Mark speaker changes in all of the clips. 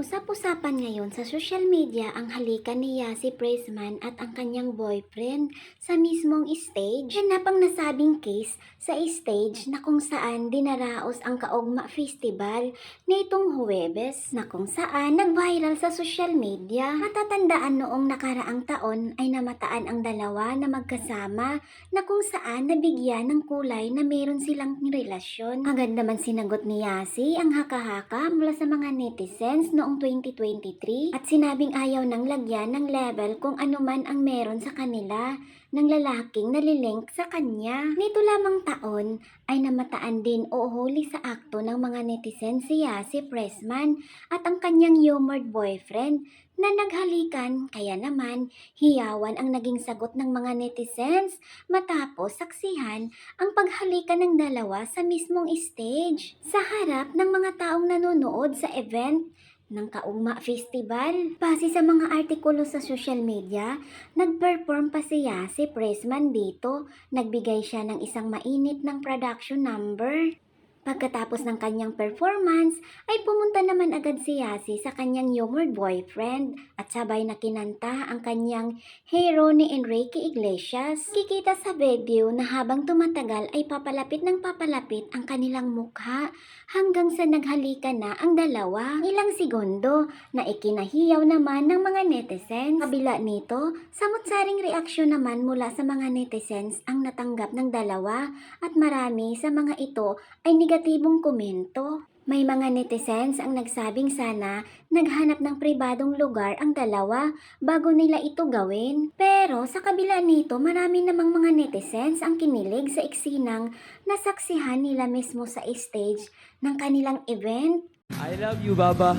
Speaker 1: Usap-usapan ngayon sa social media ang halikan ni Yasi Pressman at ang kanyang boyfriend sa mismong stage. Yan pang nasabing case sa stage na kung saan dinaraos ang Kaugma Festival nitong Huwebes na kung saan nag-viral sa social media. Matatandaan noong nakaraang taon ay namataan ang dalawa na magkasama na kung saan nabigyan ng kulay na meron silang relasyon. Agad naman sinagot ni Yasi ang haka-haka mula sa mga netizens noong 2023 at sinabing ayaw nang lagyan ng level kung ano man ang meron sa kanila ng lalaking nalilink sa kanya. Nito lamang taon ay namataan din o huli sa akto ng mga netizens si Yasi Pressman at ang kanyang humored boyfriend na naghalikan kaya naman hiyawan ang naging sagot ng mga netizens matapos saksihan ang paghalikan ng dalawa sa mismong stage sa harap ng mga taong nanonood sa event ng Kaugma Festival. Base sa mga artikulo sa social media, nag-perform pa si Yasi Pressman dito. Nagbigay siya ng isang mainit ng production number. Pagkatapos ng kanyang performance, ay pumunta naman agad si Yasi sa kanyang humored boyfriend at sabay na kinanta ang kanyang hero ni Enrique Iglesias. Kikita sa video na habang tumatagal ay papalapit ng papalapit ang kanilang mukha hanggang sa naghalikan na ang dalawa. Ilang segundo na ikinahiyaw naman ng mga netizens. Kabila nito, samot-saring reaksyon naman mula sa mga netizens ang natanggap ng dalawa at marami sa mga ito ay negatibong komento. May mga netizens ang nagsabing sana naghanap ng pribadong lugar ang dalawa bago nila ito gawin. Pero sa kabila nito, marami namang mga netizens ang kinilig sa eksinang nasaksihan nila mismo sa stage ng kanilang event.
Speaker 2: I love you, Baba.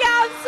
Speaker 3: Love you, Gamso!